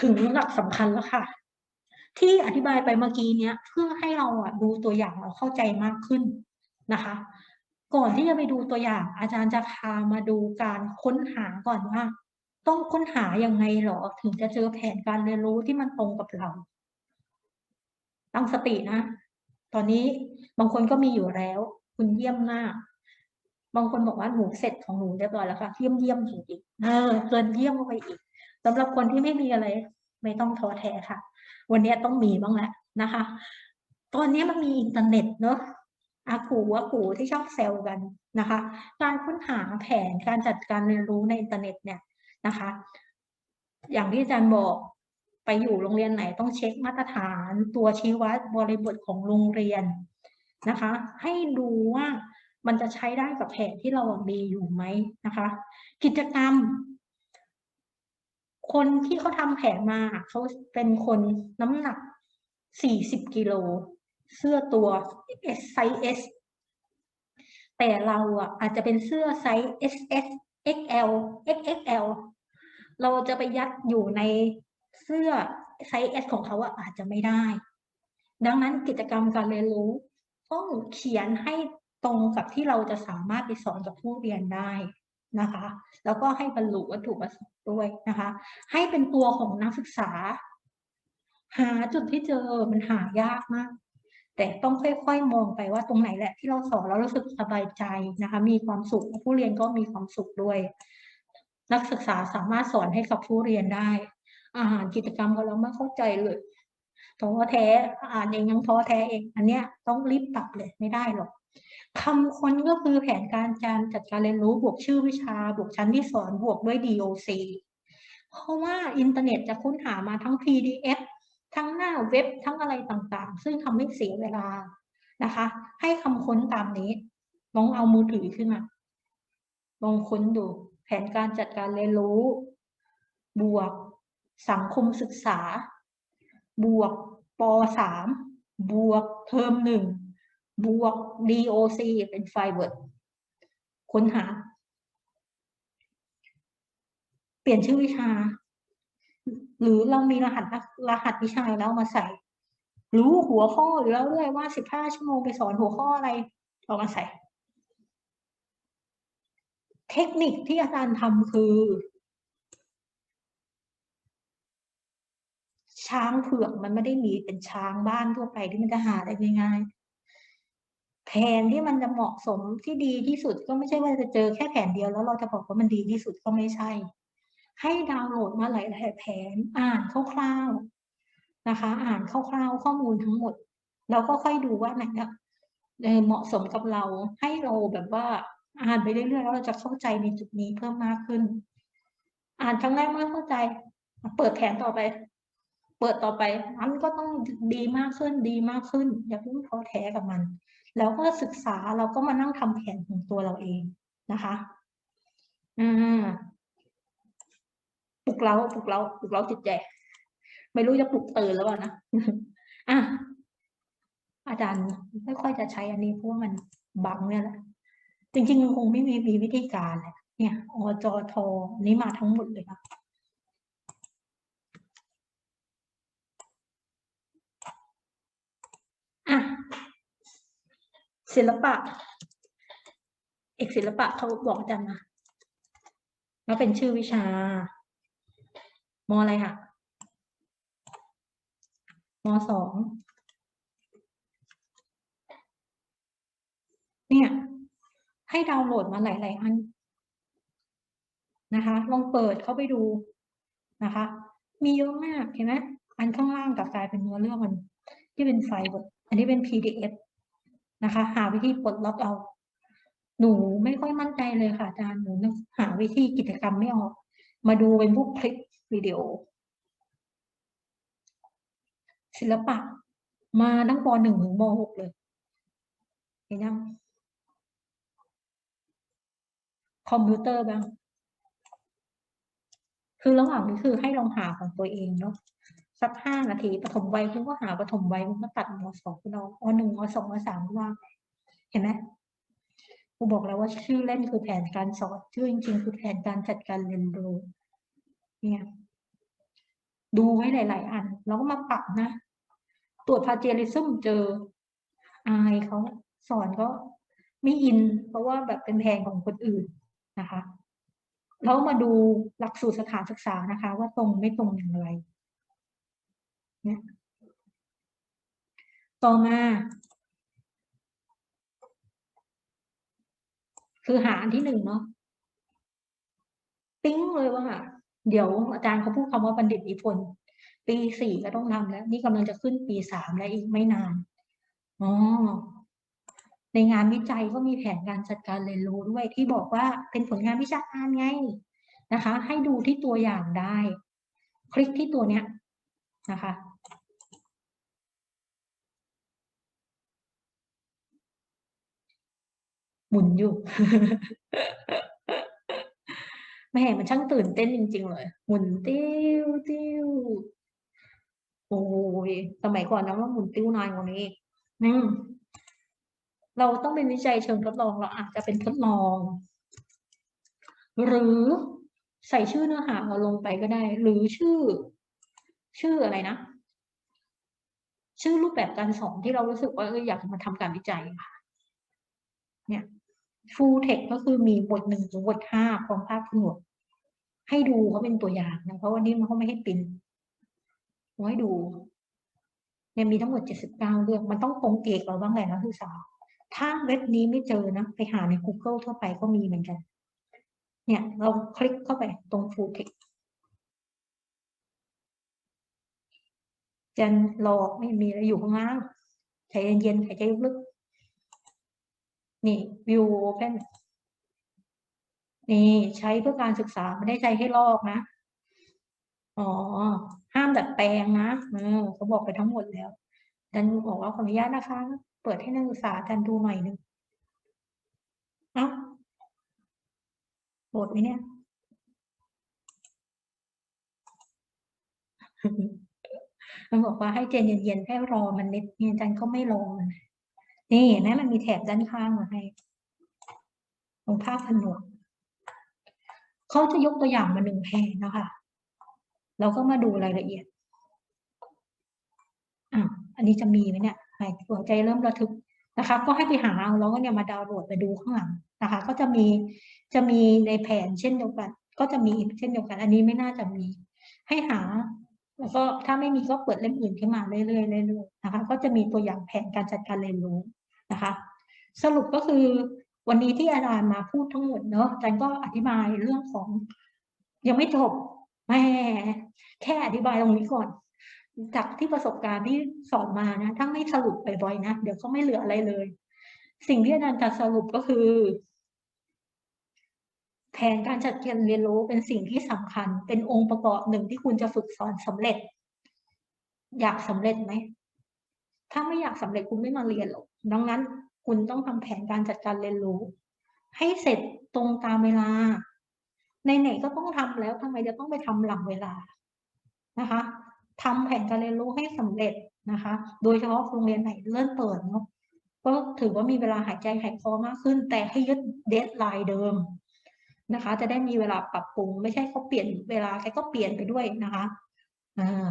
ถึงหลักสำคัญแล้วค่ะ ที่อธิบายไปเมื่อกี้เนี้ย เพื่อให้เราอะดูตัวอย่างเราเข้าใจมากขึ้นนะคะ ก่อนที่จะไปดูตัวอย่าง อาจารย์จะพามาดูการค้นหาก่อนว่า ต้องค้นหายังไงหรอ ถึงจะเจอแผนการเรียนรู้ที่มันตรงกับเรา ตั้งสตินะ ตอนนี้บางคนก็มีอยู่แล้ว คุณเยี่ยมมากบางคนบอกว่าหนูเสร็จของหนูเรียบร้อยแล้วค่ะเยี่ยมเยี่ยมจริงๆเออเกินเยี่ยมเข้าไปอีก สำหรับคนที่ไม่มีอะไร ไม่ต้องท้อแท้ค่ะ วันนี้ต้องมีบ้างแหละนะคะ ตอนนี้มันมีอินเทอร์เน็ตเนอะอากูอากูที่ชอบเซลกันนะคะ การค้นหาแผนการจัดการเรียนรู้ในอินเทอร์เน็ตเนี่ยนะคะ อย่างที่อาจารย์บอกไปอยู่โรงเรียนไหนต้องเช็คมาตรฐาน ตัวชี้วัดบริบทของโรงเรียนนะคะ ให้ดูว่ามันจะใช้ได้กับแผนที่เรามีอยู่ไหมนะคะ กิจกรรม คนที่เขาทำแผนมาเขาเป็นคนน้ำหนัก40กิโล เสื้อตัว S ไซส์ S แต่เราอะอาจจะเป็นเสื้อไซส์ S S XL XXL เราจะไปยัดอยู่ในเสื้อไซส์ S ของเขาอะอาจจะไม่ได้ ดังนั้นกิจกรรมการเรียนรู้ต้องเขียนให้ตรงกับที่เราจะสามารถไปสอนกับผู้เรียนได้ นะคะ แล้วก็ให้บรรลุวัตถุประสงค์ด้วยนะคะ ให้เป็นตัวของนักศึกษา หาจุดที่เจอมันหายากมาก แต่ต้องค่อยๆมองไปว่าตรงไหนแหละ ที่เราสอนแล้วรู้สึกสบายใจนะคะ มีความสุขผู้เรียนก็มีความสุขด้วย นักศึกษาสามารถสอนให้กับผู้เรียนได้ อาหารกิจกรรมก็เราไม่เข้าใจเลยท้อแท้อ่านเองยังท้อแท้เอง อันเนี้ยต้องรีบปรับเลยไม่ได้หรอก คำค้นก็คือแผนการการจัดการเรียนรู้บวกชื่อวิชา บวกชั้นที่สอนบวกด้วย DOC เพราะว่าอินเทอร์เน็ตจะค้นหามาทั้ง PDF ทั้งหน้าเว็บทั้งอะไรต่างๆ ซึ่งทำให้เสียเวลานะคะ ให้คำค้นตามนี้ ลองเอามือถือขึ้นมา ลองค้นดู แผนการจัดการเรียนรู้ บวกสังคมศึกษา บวกป .3 บวกเทอมหนึ่ง บวก DOC เป็นไฟเวิร์ค้นหา เปลี่ยนชื่อวิชา หรือเรามีรหัสรหัสวิชาแล้วมาใส่ รู้หัวข้ออยู่แล้วด้วยว่าสิบห้าชั่วโมงไปสอนหัวข้ออะไรเรามาใส่ เทคนิคที่อาจารย์ทำคือ ช้างเผือกมันไม่ได้มีเป็นช้างบ้านทั่วไปที่มันจะหาได้ง่ายๆ แผนที่มันจะเหมาะสมที่ดีที่สุดก็ไม่ใช่ว่าจะเจอแค่แผนเดียวแล้วเราจะบอกว่ามันดีที่สุดก็ไม่ใช่ ให้ดาวน์โหลดมาหลายๆแผนอ่านคร่าวๆนะคะ อ่านคร่าวๆข้อมูลทั้งหมดเราก็ค่อยดูว่าไหนเนี่ยเหมาะสมกับเราให้เราแบบว่าอ่านไปเรื่อยๆแล้วเราจะเข้าใจในจุดนี้เพิ่มมากขึ้น อ่านครั้งแรกไม่เข้าใจ เปิดแผนต่อไป เปิดต่อไปมันก็ต้องดีมากขึ้นดีมากขึ้น อย่าเพิ่งท้อแท้กับมัน แล้วก็ศึกษาเราก็มานั่งทำแผนของตัวเราเองนะคะอ่าปลุกเราปลุกเราปลุกเราจิตใจ ไม่รู้จะปลุกตื่นแล้วนะอะอาจารย์ไม่ค่อยจะใช้อันนี้เพราะว่ามันบังเนี่ยแหละจริงๆคงไม่มีวิธีการเลยเนี่ยอจทอนี้มาทั้งหมดเลยนะอะ ศิลปะ เอกศิลปะเขาบอกอาจารย์นะแล้วเป็นชื่อวิชามอะไรค่ะมสองเนี่ย ให้ดาวน์โหลดมาหลาย ๆ อันนะคะ ลองเปิดเข้าไปดูนะคะ มีเยอะมากเห็นไหมอันข้างล่างกับกลายเป็นเนื้อเรื่องมัน ที่เป็นไฟล์อันนี้เป็น PDF นะคะ หาวิธีปลดล็อกเอา หนูไม่ค่อยมั่นใจเลยค่ะอาจารย์หนูหาวิธีกิจกรรมไม่ออก มาดูเป็นพวกคลิปวิดีโอ ศิลปะ มาตั้งปหนึ่งถึงมหกเลยเห็นยังคอมพิวเตอร์บ้าง คือระหว่างนี้คือให้ลองหาของตัวเองเนาะ สักห้านาทีปฐมวัยคุณก็หาปฐมวัยคุณก็ตัดมสองคุณเอาอหนึ่งอสองอสามว่าเห็นไหมครูบอกแล้วว่าชื่อเล่นคือแผนการสอนชื่อจริงๆคือแผนการจัดการเรียนรู้เนี่ยดูไว้หลาย ๆ อัน แล้วก็มาปรับนะตรวจพาเจริซึมเจออายเขาสอนก็ไม่อิน เพราะว่าแบบเป็นแพงของคนอื่นนะคะแล้วมาดูหลักสูตรสถานศึกษานะคะ ว่าตรงไม่ตรงอย่างไร ต่อมา คือหาอันที่หนึ่งเนาะปิ๊งเลยว่าเดี๋ยวอาจารย์เขาพูดคำว่าบัณฑิตนิพนธ์ปีสี่ก็ต้องทำแล้ว นี่กำลังจะขึ้นปีสามแล้วอีกไม่นานอ๋อในงานวิจัยก็มีแผนการจัดการเรียนรู้ด้วยที่บอกว่าเป็นผลงานวิชาการไงนะคะ ให้ดูที่ตัวอย่างได้ คลิกที่ตัวเนี้ยนะคะ หมุนอยู่ แม่มันช่างตื่นเต้นจริง ๆ เลย หมุนติ้วติ้วโอ้ยสมัยก่อนนะว่าหมุนติ้วนานกว่านี้อืมเราต้องเป็นวิจัยเชิงทดลองเราอาจจะเป็นทดลอง หรือใส่ชื่อเนื้อหาเราลงไปก็ได้ หรือชื่อ ชื่ออะไรนะชื่อรูปแบบการสอนที่เรารู้สึกว่าเอออยากมาทำการวิจัยค่ะเนี่ย full text ก็คือมีบทหนึ่งถึงบทห้าพร้อมภาพผนวกให้ดูเขาเป็นตัวอย่างนะเพราะวันนี้มันเขาไม่ให้ปิ้นเอาให้ดูเนี่ยมีทั้งหมดเจ็ดสิบเก้าเรื่องมันต้องตรงเอกเราบ้างแหละนักศึกษาถ้าเว็บนี้ไม่เจอนะ ไปหาใน Google ทั่วไปก็มีเหมือนกัน เนี่ย เราคลิกเข้าไปตรง full text จันรอไม่มีอะไรอยู่ข้างล่างใจเย็นๆหายใจลึก นี่ view open นี่ใช้เพื่อการศึกษาไม่ได้ใจให้ลอกนะ อ๋อ ห้ามดัดแปลงนะเออเขาบอกไปทั้งหมดแล้วดันบอกว่าขออนุญาตนะคะ เปิดให้นักศึกษาดันดูหน่อยนึงเอ้าโหลดไหมเนี่ยมันบอกว่าให้เจนเย็นๆให้รอมันนิดเนี่ยจารย์ก็ไม่รอมัน นี่เห็นะมันมีแถบด้านข้างมาให้ตรงภาพผนวกเขาจะยกตัวอย่างมาหนึ่งแผนนะคะเราก็มาดูรายละเอียดอะอันนี้จะมีไหมเนี่ยหายหัวใจเริ่มระทึกนะคะ ก็ให้ไปหาเอาแล้วก็เนี่ยมาดาวน์โหลดไปดูข้างหลังนะคะ ก็จะมีจะมีในแผนเช่นเดียวกัน ก็จะมีเช่นเดียวกัน อันนี้ไม่น่าจะมี ให้หา แล้วก็ถ้าไม่มีก็เปิดเล่มอื่นขึ้นมาเรื่อยๆเรื่อยๆนะคะ ก็จะมีตัวอย่างแผนการจัดการเรียนรู้ นะคะ สรุปก็คือวันนี้ที่อาจารย์มาพูดทั้งหมดเนอะอาจารย์ก็อธิบายเรื่องของยังไม่จบแม่แค่อธิบายตรงนี้ก่อน จากที่ประสบการณ์ที่สอนมานะถ้าไม่สรุปบ่อยๆนะเดี๋ยวก็ไม่เหลืออะไรเลย สิ่งที่อาจารย์จะสรุปก็คือ แผนการจัดการเรียนรู้เป็นสิ่งที่สำคัญ เป็นองค์ประกอบหนึ่งที่คุณจะฝึกสอนสำเร็จ อยากสำเร็จไหม ถ้าไม่อยากสำเร็จคุณไม่มาเรียนหรอกดังนั้นคุณต้องทำแผนการจัดการเรียนรู้ ให้เสร็จตรงตามเวลา ในไหนก็ต้องทำแล้วทำไมจะต้องไปทำหลังเวลานะคะทำแผนการเรียนรู้ให้สำเร็จนะคะ โดยเฉพาะโรงเรียนไหนเริ่มเปิดเนาะก็ถือว่ามีเวลาหายใจหายคอมากขึ้น แต่ให้ยึดเดทไลน์เดิมนะคะ จะได้มีเวลาปรับปรุง ไม่ใช่เขาเปลี่ยนเวลาแกก็เปลี่ยนไปด้วยนะคะอ่า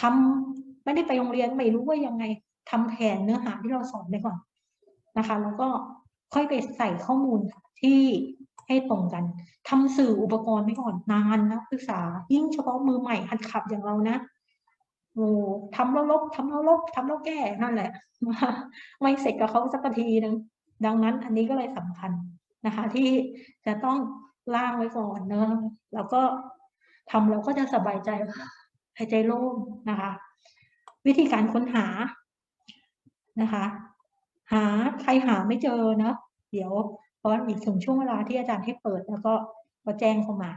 ทำ ไม่ได้ไปโรงเรียนไม่รู้ว่ายังไงทำแผนเนื้อหาที่เราสอนไปก่อนนะคะ แล้วก็ค่อยไปใส่ข้อมูลที่ให้ตรงกันทำสื่ออุปกรณ์ไปก่อนนานนะศึกษา ยิ่งเฉพาะมือใหม่หัดขับอย่างเรานะโอ้ทำแล้วลบทำแล้วลบทำแล้วแก้นั่นแหละ ไม่เสร็จกับเขาสักทีนึงดังนั้นอันนี้ก็เลยสำคัญนะคะ ที่จะต้องล่างไว้ก่อนเนอะแล้วก็ทำแล้วก็จะสบายใจหายใจโล่งนะคะ วิธีการค้นหานะคะ หาใครหาไม่เจอเนาะเดี๋ยวพราะอีกถึงช่วงเวลาที่อาจารย์ให้เปิดแล้วก็ก็แจ้งเข้ามา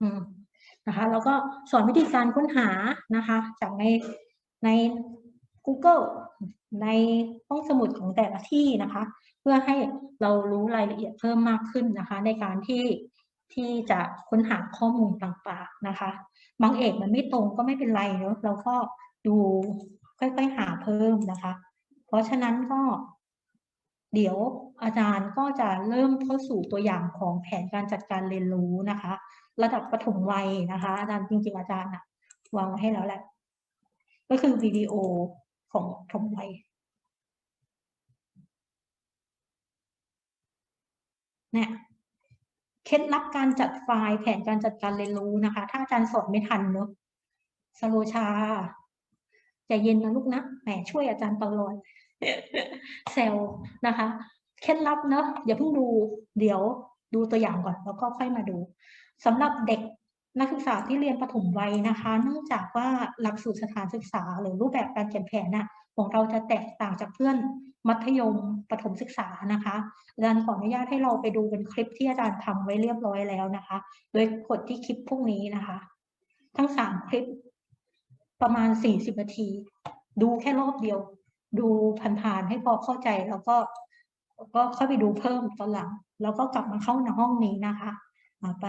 อืมนะคะ แล้วก็สอนวิธีการค้นหานะคะ จากในใน Google ในห้องสมุดของแต่ละที่นะคะ เพื่อให้เรารู้รายละเอียดเพิ่มมากขึ้นนะคะ ในการที่ที่จะค้นหาข้อมูลต่างๆนะคะ บางเอกมันไม่ตรงก็ไม่เป็นไรเนาะเราก็ ดูค่อยๆหาเพิ่มนะคะ เพราะฉะนั้นก็ เดี๋ยวอาจารย์ก็จะเริ่มเข้าสู่ตัวอย่างของแผนการจัดการเรียนรู้นะคะ ระดับปฐมวัยนะคะ อาจารย์จริงๆอาจารย์อะวางไว้ให้แล้วแหละ ก็คือวิดีโอของทมไวเนี่ยเคล็ดลับการจัดไฟล์แผนการจัดการเรียนรู้นะคะ ถ้าอาจารย์สอนไม่ทันเนอะสโลชา ใจเย็นนะลูกนะแหมช่วยอาจารย์ตลอดเซลล์นะคะเคล็ดลับเนอะอย่าเพิ่งดูเดี๋ยวดูตัวอย่างก่อนแล้วก็ค่อยมาดูสำหรับเด็กนักศึกษาที่เรียนประถมวัยนะคะ เนื่องจากว่าหลักสูตรสถานศึกษา หรือรูปแบบการเขียนแผนน่ะของเราจะแตกต่างจากเพื่อนมัธยมประถมศึกษานะคะอาจารย์ขออนุญาตให้เราไปดูเป็นคลิปที่อาจารย์ทำไว้เรียบร้อยแล้วนะคะ โดยกดที่คลิปพวกนี้นะคะ ทั้งสามคลิป ประมาณสี่สิบนาที ดูแค่รอบเดียว ดูผ่านๆให้พอเข้าใจแล้วก็ก็ค่อยไปดูเพิ่มตอนหลัง แล้วก็กลับมาเข้าในห้องนี้นะคะอ่าไป